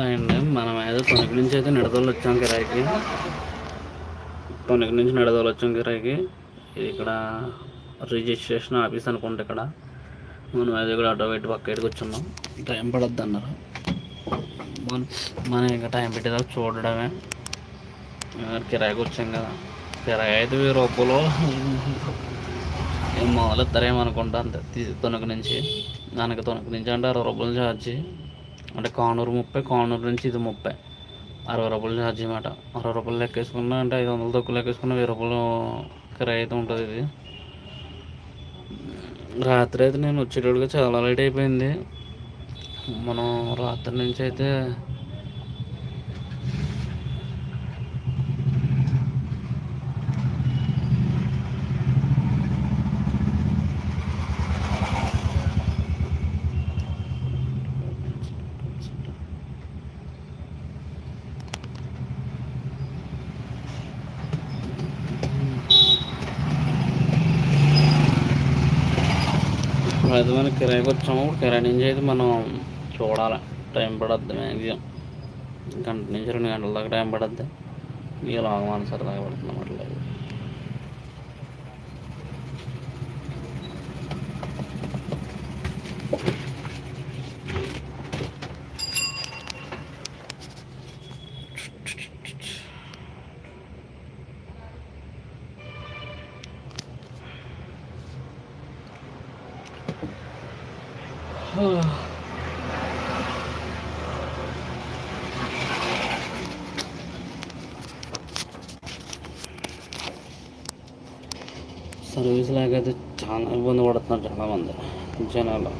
Hi అండి. మనం ఏదో తొనకి నుంచి అయితే నిడదోళ్ళు వచ్చాం కిరాయికి. తొనకి నుంచి నిడదోళ్ళు వచ్చాం కిరాయికి. ఇది ఇక్కడ రిజిస్ట్రేషన్ ఆఫీస్ అనుకుంటా ఇక్కడ. మనం ఏదో ఇక్కడ ఆటో పెట్టి పక్క ఇక్కడికి వచ్చున్నాం. టైం పడద్దు అన్నారు. మనం మనం ఇంకా టైం పెట్టేదాకా చూడడమే. కిరాయికి వచ్చాం కదా. కిరాయి అయితే వెయ్యి రూపాయలు. ఏం మొదలు ఇస్తారేమో అనుకుంటా అంతే తొనకు నుంచి. దానికి తొనకు నుంచి అంటే అరవై రూపాయలు ఛార్జీ. అంటే కానూరు ముప్పై కానూరు నుంచి ఇది ముప్పై. అరవై రూపాయలు ఛార్జ్ అన్నమాట. అరవై రూపాయలు లెక్కేసుకున్నా అంటే ఐదు వందలు తక్కువ లెక్కేసుకున్న వెయ్యి రూపాయలు కిరాయి అయితే ఉంటుంది ఇది. రాత్రి అయితే నేను వచ్చేటోడుగా చాలా లేట్ అయిపోయింది. మనం రాత్రి నుంచి అయితే అయితే మనం కిరాయికి వచ్చాము. కిరాయి నుంచి అయితే మనం చూడాలి. టైం పడద్ది మ్యాక్సిమం. గంట నుంచి రెండు గంటల దాకా టైం పడద్ది. ఇలా లాగమాన సరదాగా పడుతుంది అన్నమాట సర్వీస్ లేకైతే చాలా ఇబ్బంది పడుతున్నారు చాలామంది జనాలు.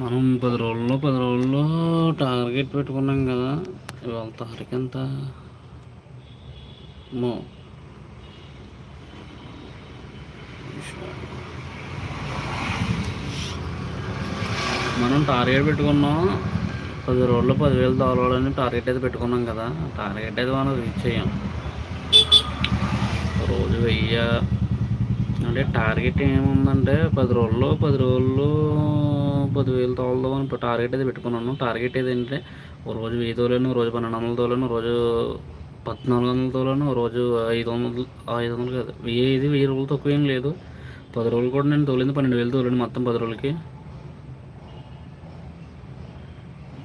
మనం పది రోజుల్లో పది రోజులు టార్గెట్ పెట్టుకున్నాం కదా ఇవాళ తారీఖు ఎంత మో. మనం టార్గెట్ పెట్టుకున్నాం పది రోజుల్లో పదివేలు తోలవాలని టార్గెట్ అయితే పెట్టుకున్నాం కదా టార్గెట్ అయితే మనం రీచ్ అయ్యాం రోజు వెయ్యి. అంటే టార్గెట్ ఏముందంటే పది రోజుల్లో పది రోజుల్లో పదివేలు తోలదాం అని టార్గెట్ అయితే పెట్టుకున్నాను టార్గెట్ ఏదంటే ఓ రోజు వెయ్యి తోలేను రోజు పన్నెండు వందల తోలేను రోజు పద్నాలుగు వందల తోలేను రోజు ఐదు వందలు ఐదు వందలు కాదు. వెయ్యి ఇది వెయ్యి రోజులు తక్కువ ఏం లేదు. పది రోజులు కూడా నేను తోలింది పన్నెండు వేలు తోలేను మొత్తం పది రోజులకి.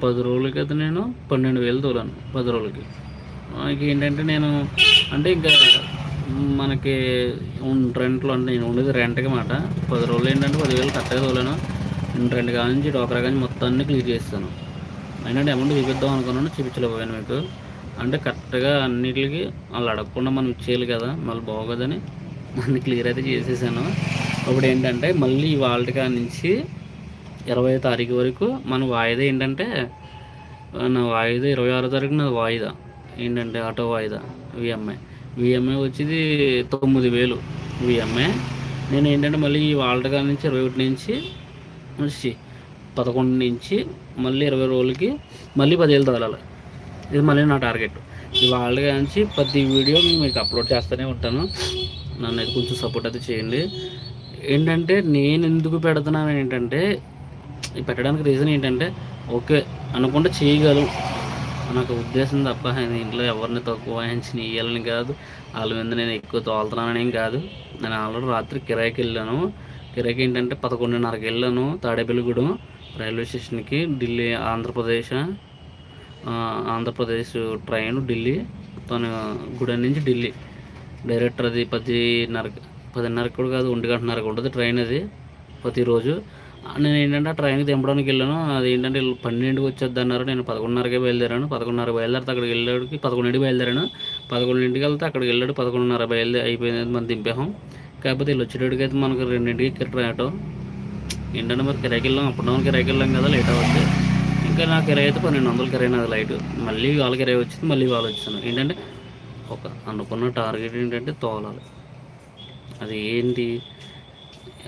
పది రోజులకి అయితే నేను పన్నెండు వేలు తోలాను పది రోజులకి. మనకి ఏంటంటే నేను అంటే ఇంకా మనకి రెంట్లో అంటే నేను ఉండేది రెంట్కి మాట. పది రోజులు ఏంటంటే పదివేలు కరెక్ట్గా తోలాను. రెండు కాడ నుంచి డోకరా కానీ మొత్తం అన్ని క్లియర్ చేస్తాను. అయినా అమౌంట్ చూపిద్దాం అనుకున్నాను చూపించలేకపోయాను మీకు. అంటే కరెక్ట్గా అన్నిటికి వాళ్ళు అడగకుండా మనం ఇచ్చేయాలి కదా మళ్ళీ బాగోదని అన్ని క్లియర్ అయితే చేసేసాను. ఇప్పుడు ఏంటంటే మళ్ళీ వాళ్ళ కాడ నుంచి ఇరవై తారీఖు వరకు మన వాయిదా ఏంటంటే నా వాయిదా ఇరవై ఆరో తారీఖు నా వాయిదా. ఏంటంటే ఆటో వాయిదా విఎంఐ విఎంఐ వచ్చేది తొమ్మిది వేలు విఎంఐ నేను ఏంటంటే మళ్ళీ ఈ వాళ్ళ కాడ నుంచి ఇరవై ఒకటి నుంచి నుంచి పదకొండు నుంచి మళ్ళీ ఇరవై రోజులకి మళ్ళీ పదివేలు తగలాలి. ఇది మళ్ళీ నా టార్గెట్. ఈ నుంచి ప్రతి వీడియో మీకు అప్లోడ్ చేస్తూనే ఉంటాను. నన్ను అయితే కొంచెం సపోర్ట్ అయితే చేయండి. ఏంటంటే నేను ఎందుకు పెడుతున్నాను ఏంటంటే పెట్టడానికి రీజన్ ఏంటంటే ఓకే అనుకుంటే చేయగలం నాకు ఉద్దేశం తప్ప నేను ఇంట్లో ఎవరిని తక్కువ వాయించి నీయాలని కాదు. వాళ్ళ మీద నేను ఎక్కువ తోలుతున్నానని కాదు. నేను ఆల్రెడీ రాత్రి కిరాయికి వెళ్ళాను. కిరాయికి ఏంటంటే పదకొండున్నరకి వెళ్ళాను తాడేపల్లిగూడెం రైల్వే స్టేషన్కి ఢిల్లీ ఆంధ్రప్రదేశ్ ఆంధ్రప్రదేశ్ ట్రైన్ ఢిల్లీ తన గుడి నుంచి ఢిల్లీ. డైరెక్ట్ అది పదిన్నర పదిన్నరకు కూడా కాదు ఒంటి గంటన్నరకు ఉంటుంది ట్రైన్ అది ప్రతిరోజు. నేను ఏంటంటే ఆ ట్రైన్కి దింపడానికి వెళ్ళాను అది ఏంటంటే వీళ్ళు పన్నెండుకి వచ్చేద్ది అన్నారు నేను పదకొండున్నరకే బయలుదేరాను. పదకొండున్నర బయలుదేరితే అక్కడికి వెళ్ళాడికి పదకొండింటికి బయలుదేరాను. పదకొండింటికి వెళ్తే అక్కడికి వెళ్ళాడు పదకొండున్నర బయలుదేరి అయిపోయింది. మనం దింపాం కాకపోతే వీళ్ళు వచ్చేటడికి అయితే మనకు రెండింటికి కిరాయి ఆటో ఏంటంటే మరి కిరాయికి వెళ్ళాం అప్పుడు డౌన్ కిరాయికి వెళ్ళాం కదా లేట్ అవ్వద్దు ఇంకా నా కిరాయి అయితే పన్నెండు వందలు కిరాయి నాది లైట్ మళ్ళీ వాళ్ళ కిరాయి వచ్చింది మళ్ళీ వాళ్ళు వచ్చాను ఏంటంటే ఒక అనుకున్న టార్గెట్ ఏంటంటే తోలాలి. అది ఏంటి?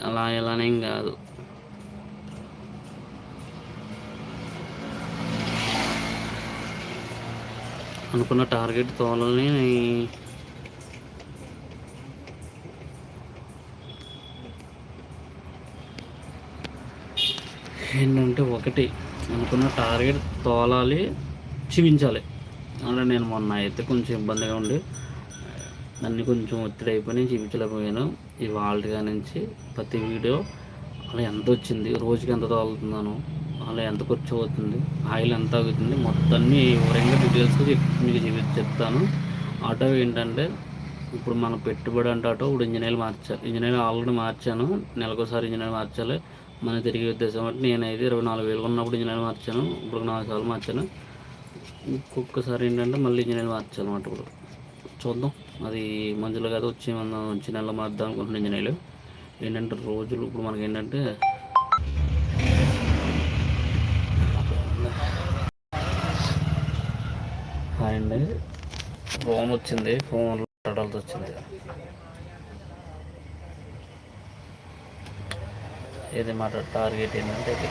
అలా ఎలానేం కాదు. అనుకున్న టార్గెట్ తోలని ఏంటంటే ఒకటి అనుకున్న టార్గెట్ తోలాలి చూపించాలి అలా నేను మొన్న అయితే కొంచెం ఇబ్బందిగా ఉండి అన్నీ కొంచెం ఒత్తిడి అయిపోయి చూపించలేకపోయాను ఈ వాళ్ళ నుంచి ప్రతి వీడియో అలా ఎంత వచ్చింది రోజుకి ఎంత తోలుతున్నాను అలా ఎంత ఖర్చు అవుతుంది ఆయిల్ ఎంత అవుతుంది మొత్తం అన్ని వివరంగా డీటెయిల్స్ మీకు చూపి చెప్తాను. ఆటో ఏంటంటే ఇప్పుడు మన పెట్టుబడి అంటే ఆటో ఇప్పుడు ఇంజనీర్లు మార్చాలి ఇంజనీర్ ఆల్రెడీ మార్చాను. నెలకోసారి ఇంజనీర్ మార్చాలి. మన తిరిగి ఉద్దేశం అంటే నేనైతే ఇరవై నాలుగు వేలు ఉన్నప్పుడు ఇంజనీర్ మార్చాను. ఇప్పుడు నాలుగు సార్లు మార్చాను. ఇంకొకసారి ఏంటంటే మళ్ళీ ఇంజనీర్ మార్చాను అనమాట ఇప్పుడు. చూద్దాం. అది మంచులో కాదు. వచ్చి మనం వచ్చి నెల మార్దాం అనుకుంటున్నాను ఇంజనీర్లు. ఏంటంటే రోజులు ఇప్పుడు మనకి ఏంటంటే హాయ్ అండి. ఫోన్ వచ్చింది. ఫోన్ మాట్లాడాల్సి వచ్చింది. ఏది మాట టార్గెట్ ఏంటంటే ఇది.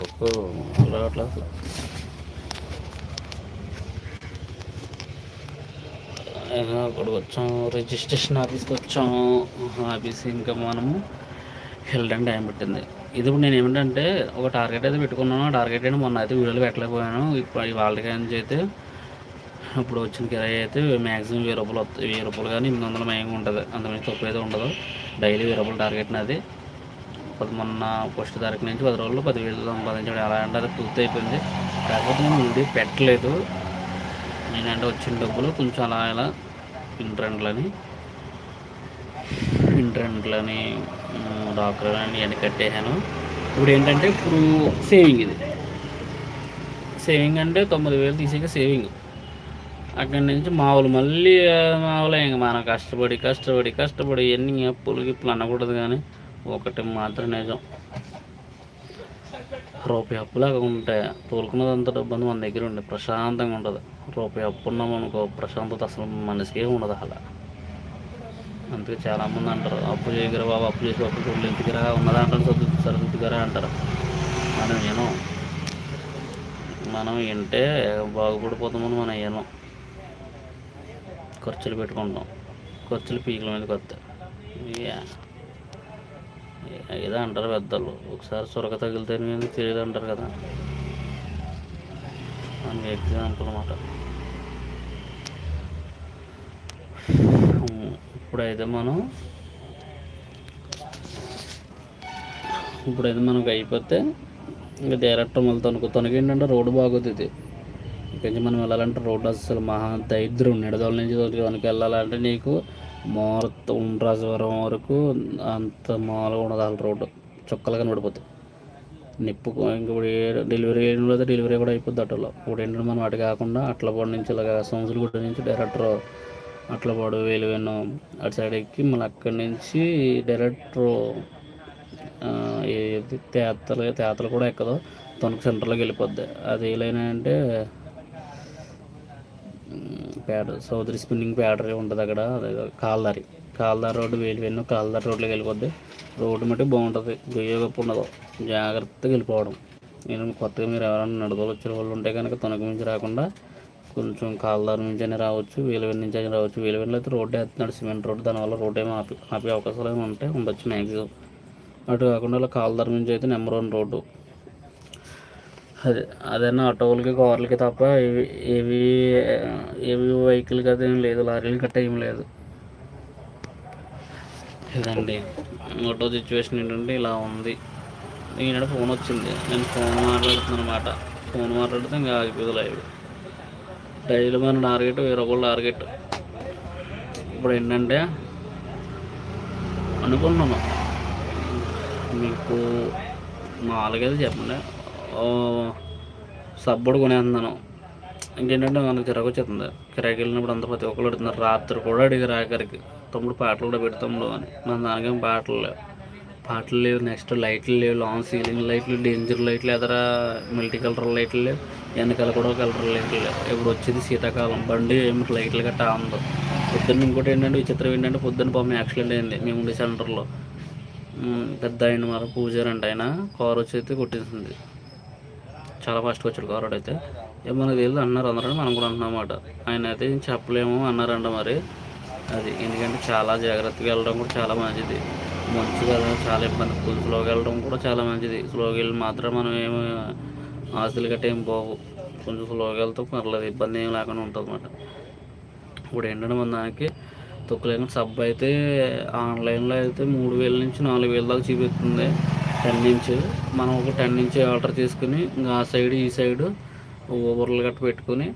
బుక్ అట్లా అక్కడికి వచ్చాం రిజిస్ట్రేషన్ ఆఫీస్కి వచ్చాం. ఆఫీస్ ఇంకా మనము వెళ్ళడం టైం పెట్టింది. ఇది ఇప్పుడు నేను ఏమిటంటే ఒక టార్గెట్ అయితే పెట్టుకున్నాను టార్గెట్ అయితే మొన్న అయితే వీడియోలు పెట్టలేకపోయాను. ఇప్పుడు వాళ్ళకి నుంచి అయితే ఇప్పుడు వచ్చిన కిరాయి అయితే మ్యాక్సిమం వెయ్యి రూపాయలు వస్తాయి వెయ్యి రూపాయలు కానీ ఎనిమిది వందల మేఘం ఉంటుంది. అంతమంది తక్కువ అయితే ఉండదు. డైలీ వెయ్యి రూపాయలు టార్గెట్ నాది పది మొన్న ఫస్ట్ తారీఖు నుంచి పది రోజుల్లో పదివేలు సంపాదించడం. ఎలా అంటే అది పూర్తి అయిపోయింది. కాకపోతే నేను వీడియో పెట్టలేదు. నేనంటే వచ్చిన డబ్బులు కొంచెం అలా ఇలా ఇంట్రెంట్లని ఇంట్రెంట్లని డాక్టర్లని అన్ని కట్టేసాను ఇప్పుడు ఏంటంటే ఇప్పుడు సేవింగ్ ఇది. సేవింగ్ అంటే తొమ్మిది వేలు తీసేక సేవింగ్ అక్కడి నుంచి మామూలు మళ్ళీ మామూలే ఇంక మనం కష్టపడి కష్టపడి కష్టపడి ఎన్ని అప్పులు గిప్పులు అనకూడదు కానీ ఒకటి మాత్రం నిజం. రూపాయి అప్పులాగా ఉంటే తోలుకున్నదంతా డబ్బు మన దగ్గర ఉండే ప్రశాంతంగా ఉండదు రూపాయి అప్పు ఉన్నాం అనుకో ప్రశాంతత అసలు మనసుకే ఉండదు అలా. అందుకే చాలామంది అంటారు అప్పు చేయగర బాబు? అప్పు చేసి అప్పు చూడలు ఎందుకురా ఉన్నదా? అంటారు సర్దు సరిదిద్దుగారా అంటారు. మనం వినం మనం వింటే బాగుపడిపోతామని మనం వినం ఖర్చులు పెట్టుకుంటాం. ఖర్చులు పీకుల మీదకి వస్తాయి. ఏదో అంటారు పెద్దలు ఒకసారి సొరక తగిలితే తెలియదు అంటారు కదా. మనకి ఎగ్జాంపుల్ అన్నమాట. ఇప్పుడైతే మనం ఇప్పుడైతే మనకు అయిపోతే ఇంకా డైరెక్ట్ మళ్ళీ తణుకు తనకి ఏంటంటే రోడ్డు బాగుతుంది ఇది. మనం వెళ్ళాలంటే రోడ్డు అసలు మహా దరిద్రం. నిడదల నుంచి తనకి వెళ్ళాలంటే నీకు మోరత్ ఉండ్రాజవరం వరకు అంత మామూలుగా ఉండదు అసలు రోడ్డు. చుక్కలు కనబడిపోతాయి నిప్పు ఇంక ఇప్పుడు డెలివరీ అయిన డెలివరీ కూడా అయిపోద్ది అటలో. ఇప్పుడు ఏంటంటే మనం అటు కాకుండా అట్లపాడు నుంచి ఇలాగ సంసులగూడ నుంచి డైరెక్టర్ అట్లపాడు వేలువెన్ను అటు సైడ్ ఎక్కి మళ్ళీ అక్కడి నుంచి డైరెక్టర్ ఏది? తేతలు తేతలు కూడా ఎక్కదు. తణుకు సెంటర్లోకి వెళ్ళిపోద్ది. అది ఏలైనా అంటే ప్యాడ్ సౌదరి స్పిన్నింగ్ ప్యాడ్ ఉంటుంది అక్కడ. కాల్దారి. కాల్దారి రోడ్డు వేలు వెన్ను కాల్దారి రోడ్లోకి వెళ్ళిపోద్ది. రోడ్డు మట్టి బాగుంటుంది. గొయ్యగప్పు ఉండదు. జాగ్రత్తగా వెళ్ళిపోవడం. నేను కొత్తగా మీరు ఎవరైనా నడుదలు వచ్చిన వాళ్ళు ఉంటే కనుక తొనక నుంచి రాకుండా కొంచెం కాల్దారి నుంచి అయినా రావచ్చు వేలువెన్ నుంచి అయినా రావచ్చు. వేలువెన్లో అయితే రోడ్డు వేస్తున్నాడు సిమెంట్ రోడ్డు. దానివల్ల రోడ్డు ఏమో ఆపి ఆపే అవకాశాలు ఏమి ఉంటాయి ఉండొచ్చు మ్యాక్సిమం. అటు కాకుండా కాల్దారి నుంచి అయితే నెంబర్ వన్ రోడ్డు. అదే అదేనా ఆటోలకి కార్లకి తప్ప ఏవి ఏవి ఏవి వెహికల్కి అది ఏం లేదు లారీలు గట్ట ఏం లేదు. ఇదండి. ఆటో సిచ్యువేషన్ ఏంటంటే ఇలా ఉంది. ఈనాడు ఫోన్ వచ్చింది. నేను ఫోన్ మాట్లాడుతున్నాను అనమాట ఫోన్ మాట్లాడితే ఇంకా ఆగిపోదు లైవ్. డైలీ మన టార్గెట్ వెయ్యి రూపాయలు టార్గెట్. ఇప్పుడు ఏంటంటే అనుకున్నాను మీకు మామూలుగా చెప్పండి. సబ్బుడు కొనేస్తున్నాను. ఇంకేంటంటే మనకు చిరాకు వచ్చేస్తుంది. కిరాకి వెళ్ళినప్పుడు అంత ప్రతి ఒక్కరు అడుగుతున్నారు. రాత్రి కూడా అడిగారు ఆఖరికి. తమ్ముడు పాటలు కూడా పెడతాము అని. మన దానికేం పాటలు లేవు. పాటలు లేవు. నెక్స్ట్ లైట్లు లేవు. లాంగ్ సీలింగ్ లైట్లు డేంజర్ లైట్లు ఎదరా మల్టీ కలర్ లైట్లు లేవు. వెనకాల కూడా కలర్ లైట్లు లేవు. ఇప్పుడు వచ్చేది శీతాకాలం. బండి ఏమి లైట్లు గట్టా ఉందో పొద్దున్న ఇంకోటి ఏంటంటే విచిత్రం ఏంటంటే పొద్దున్న పాపం యాక్సిడెంట్ అయింది. మేము ఉండే సెంటర్లో. పెద్ద ఆయన మరి పూజారి అంటే. ఆయన కారు వచ్చి అయితే కొట్టేసింది. చాలా ఫాస్ట్గా వచ్చాడు కారు అయితే. ఏమో మనకు తెలియదు అన్నారు అందరూ మనం కూడా అంటున్నమాట ఆయన అయితే చెప్పలేము అన్నారంట మరి. అది ఎందుకంటే చాలా జాగ్రత్తగా వెళ్ళడం కూడా చాలా మంచిది. మంచు కదా చాలా ఇబ్బంది. కొంచెం స్లోగా వెళ్ళడం కూడా చాలా మంచిది. స్లోగా వెళ్ళి మాత్రం మనం ఏమి ఆస్తులు గట్ట ఏం పోవు. కొంచెం స్లోగా వెళ్తే పర్లేదు ఇబ్బంది ఏం లేకుండా ఉంటుంది అన్నమాట ఇప్పుడు ఏంటంటే మన దానికి తొక్కులేకుండా సబ్ అయితే ఆన్లైన్లో అయితే మూడు వేల నుంచి నాలుగు వేల దాకా చూపిస్తుంది. Ten inch. మనం ఒక టెన్ ఇంచ్ ఆర్డర్ చేసుకుని ఇంకా ఆ సైడ్ ఈ సైడ్ ఊబర్లు గట్ట పెట్టుకుని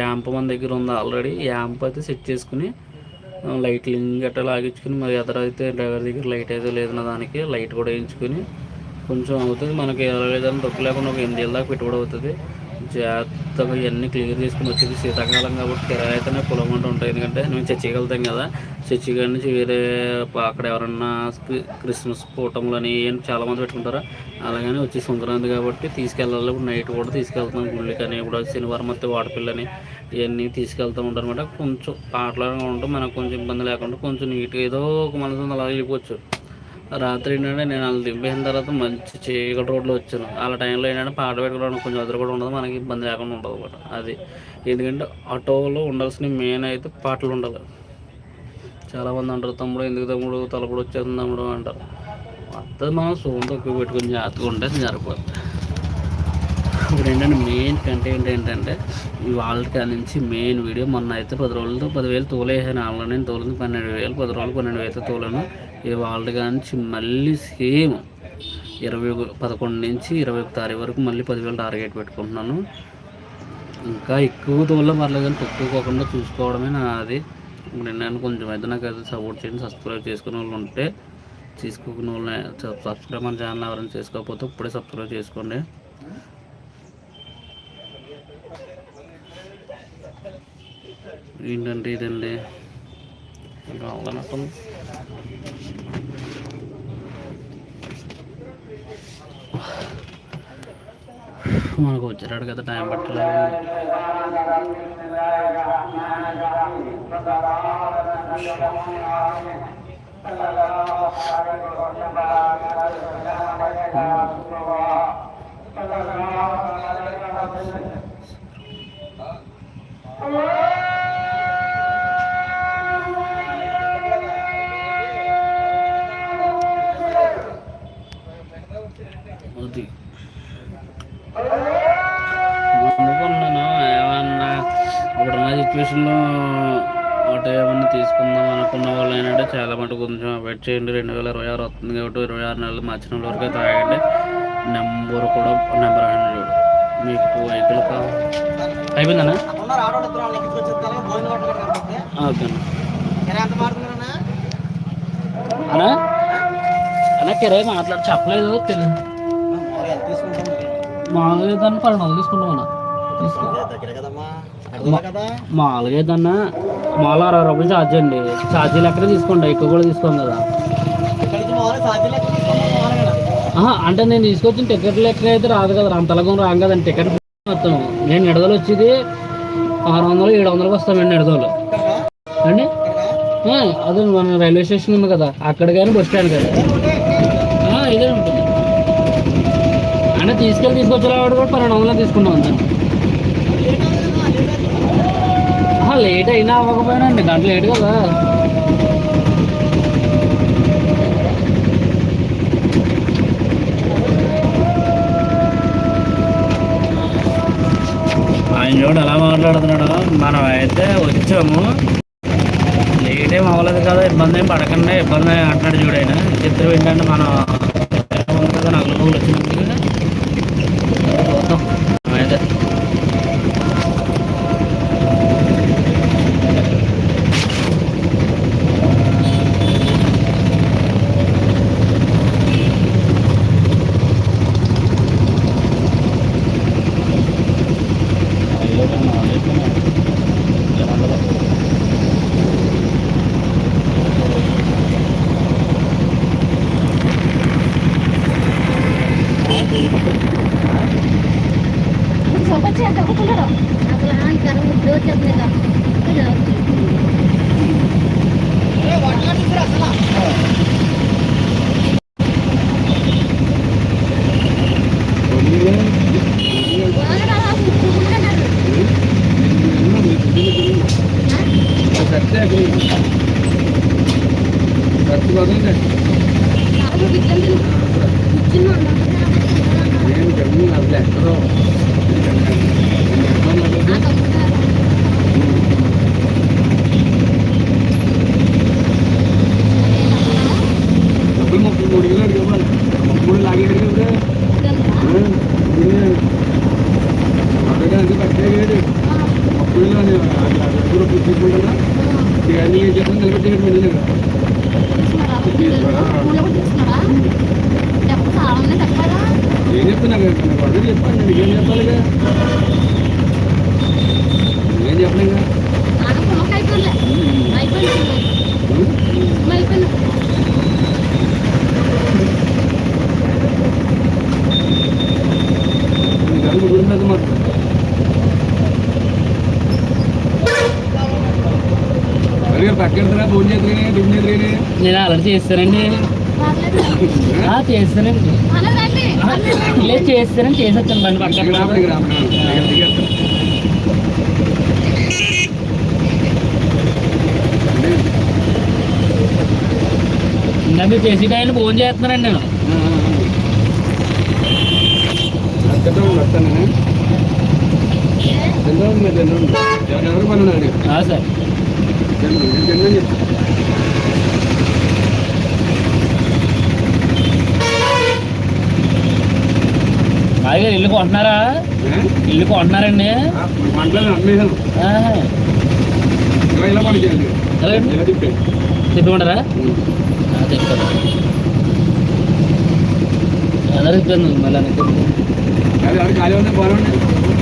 యాంప్ మన దగ్గర ఉంది ఆల్రెడీ. యాంప్ అయితే సెట్ చేసుకుని లైట్లింగ్ గట్ట లాగించుకుని మరి ఎదర అయితే డ్రైవర్ దగ్గర లైట్ అయితే లేదన్న దానికి లైట్ కూడా వేయించుకుని కొంచెం అవుతుంది. మనకి లేదని తప్పు లేకుండా ఒక ఎనిమిది ఏళ్ళ దాకా పెట్టుబడి అవుతుంది. జాగ్రత్తగా ఇవన్నీ క్లియర్ చేసుకుని వచ్చేది శీతాకాలం కాబట్టి కిరాయి అయితేనే అంటూ ఉంటాయి. ఎందుకంటే మేము చర్చికి వెళ్తాం కదా చర్చి నుంచి వేరే అక్కడ ఎవరన్నా క్రిస్మస్ కూటములు అని ఏం చాలామంది పెట్టుకుంటారు? అలాగని వచ్చి సంక్రాంతి కాబట్టి తీసుకెళ్ళాలి. ఇప్పుడు నైట్ కూడా తీసుకెళ్తాం. గుళ్ళకి అని ఇప్పుడు శనివారం వస్తే వాడపిల్లని ఇవన్నీ తీసుకెళ్తూ ఉంటారు అనమాట కొంచెం ఆటలాగా ఉంటాం మనకు కొంచెం ఇబ్బంది లేకుండా కొంచెం నీట్గా ఏదో ఒక మనసు అలా వెళ్ళిపోవచ్చు. రాత్రి ఏంటంటే నేను వాళ్ళు దింపేసిన తర్వాత మంచి చీకటి రోడ్లో వచ్చాను. అలా టైంలో ఏంటంటే పాట పెట్టుకోవడానికి కొంచెం అదరు కూడా ఉండదు మనకి ఇబ్బంది లేకుండా ఉండదు అనమాట అది. ఎందుకంటే ఆటోలో ఉండాల్సిన మెయిన్ అయితే పాటలు ఉండాలి. చాలామంది అంటారు తమ్ముడు ఎందుకు తమ్ముడు? తలపడు వచ్చేస్తుంది తమ్ముడు అంటారు. వస్తుంది మనం సోన్ తక్కువ పెట్టుకుని జాగ్రత్తగా ఉంటే సరిపోతుంది ఇప్పుడు ఏంటంటే మెయిన్ కంటెంట్ ఏంటంటే వాళ్ళకి నుంచి మెయిన్ వీడియో మొన్న అయితే పది రోజులతో పదివేలు తోలేసాను. ఆన్లైన్ తోలింది పన్నెండు వేలు పది రోజులు పన్నెండు వేలతో తోలాను. వాళ్ళ నుంచి మళ్ళీ సేమ్ ఇరవై పదకొండు నుంచి ఇరవై ఒక తారీఖు వరకు మళ్ళీ పదివేలు టార్గెట్ పెట్టుకుంటున్నాను. ఇంకా ఎక్కువ తోలో పర్లేదు కానీ తక్కువకోకుండా చూసుకోవడమే నాది. నేను కొంచెం అయితే నాకు అయితే సపోర్ట్ చేయండి సబ్స్క్రైబ్ చేసుకునే వాళ్ళు ఉంటే తీసుకోకున్న వాళ్ళని సబ్స్క్రైబ్ మన ఛానల్ ఎవరైనా చేసుకోకపోతే ఇప్పుడే సబ్స్క్రైబ్ చేసుకోండి. ఏంటంటే ఇదండి. కావాలన్నట్టుంది మనకు వచ్చేటాడు కదా టైం పట్టలేదు. అది సిచ్యువేషన్లో ఆటో ఏమన్నా తీసుకుందాం అనుకున్న వాళ్ళు ఏంటంటే చాలా మటుకు కొంచెం వెయిట్ చేయండి. రెండు వేల ఇరవై ఆరు వస్తుంది కాబట్టి ఇరవై ఆరు నెలలు మార్చిన వరకు అయితే ఆగండి నెంబర్ కూడా నెంబర్ హండ్రెడ్ మీకు వెహికల్ అయిపోయిందన్నా? ఓకే అన్నా. అన్న? కిరాయి మాట్లాడి. చెప్పలేదు. తెలియదు మామూలుగా ఏదన్నా పన్నెండు వందలు తీసుకుంటామన్నా తీసుకో మామూలుగా ఏదన్నా మామూలు అరవై రూపాయలు ఛార్జ్ అండి. ఛార్జీ లెక్కనే తీసుకోండి ఎక్కువ కూడా తీసుకోం కదా. అంటే నేను తీసుకొచ్చిన టికెట్ లెక్క అయితే రాదు కదా అంతలగం రాం కదండి. టికెట్ మొత్తం. నేను నిడదలు వచ్చేది ఆరు వందలు ఏడు వందలకు వస్తామండి నిడదలు. అండి? అదే మన రైల్వే స్టేషన్ ఉంది కదా అక్కడ కానీ బస్ స్టాండ్ కదా ఇదే ఉంటుంది అంటే తీసుకెళ్ళి తీసుకొచ్చేవాడు కూడా పన్నెండు వందలు తీసుకున్నాం అంతే. లేట్ అయినా అవ్వకపోయినా అండి గంట లేట్ కదా. ఆయన చూడు ఎలా మాట్లాడుతున్నాడు మనం అయితే వచ్చాము. లేట్ ఏం అవ్వలేదు కదా ఇబ్బంది ఏం పడకుండా ఇబ్బంది అంటున్నాడు చూడు ఆయన. చిత్రం ఏంటంటే మనం నలుగురు వచ్చినప్పుడు నేను జమ్మి అసలు ఎక్కడో ఆ తమ్ముడు డబ్బులు ముప్పై మూడు వేలు అడిగి ఇవ్వాలి ముప్పై మూడు లాగేది కదా అడగా అది పట్టేది ముప్పై వేలు అని డబ్బులు తీసుకుంటా ఇక నీ చెప్పని నిలబెట్టేది వెళ్ళి ఏం చెప్తున్నా అడుగు చెప్పాను నేను ఏం చెప్పాలిగా ఏం చెప్పలేగా నీకు గురి మీద మాత్రం నేను ఆల్రెడీ చేస్తానండి ఆ, చేస్తానండి లేదు చేస్తానండి చేసి వచ్చాను బండి పక్కన పక్కన రాబడి రాబడి ఇంకా మీరు చేసి టైం ఫోన్ చేస్తున్నానండి నేను వస్తాను సార్ జన్మని చెప్పు అలాగే ఇల్లు కొంటున్నారా ఇల్లు కొంటున్నారండి తిప్పాను తిప్పమంటారా? ఆ, తిప్పుతాను అదే తిప్పాను మళ్ళీ అనుకో అది అది ఖాళీ ఉంది బాగుంది ఎదురు పోనమంటారా ఎవరు ఎవరు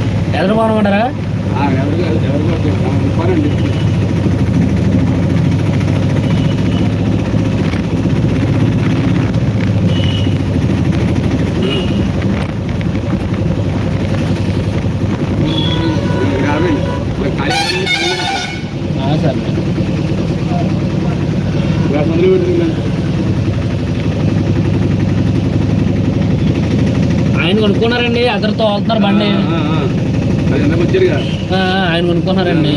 పనండి యాభై ఖాళీ ఆ, సార్. ఆయన కొనుక్కున్నారండి అతను తోలుతున్నారు బండి. అది ఎంత వచ్చారు కదా ఆ, ఆయన కొనుక్కున్నారండి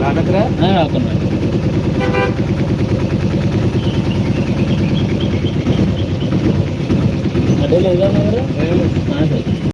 రాకత్రా ఆ, రాకున్నారు అదే లేదా మరి? ఆ, సరే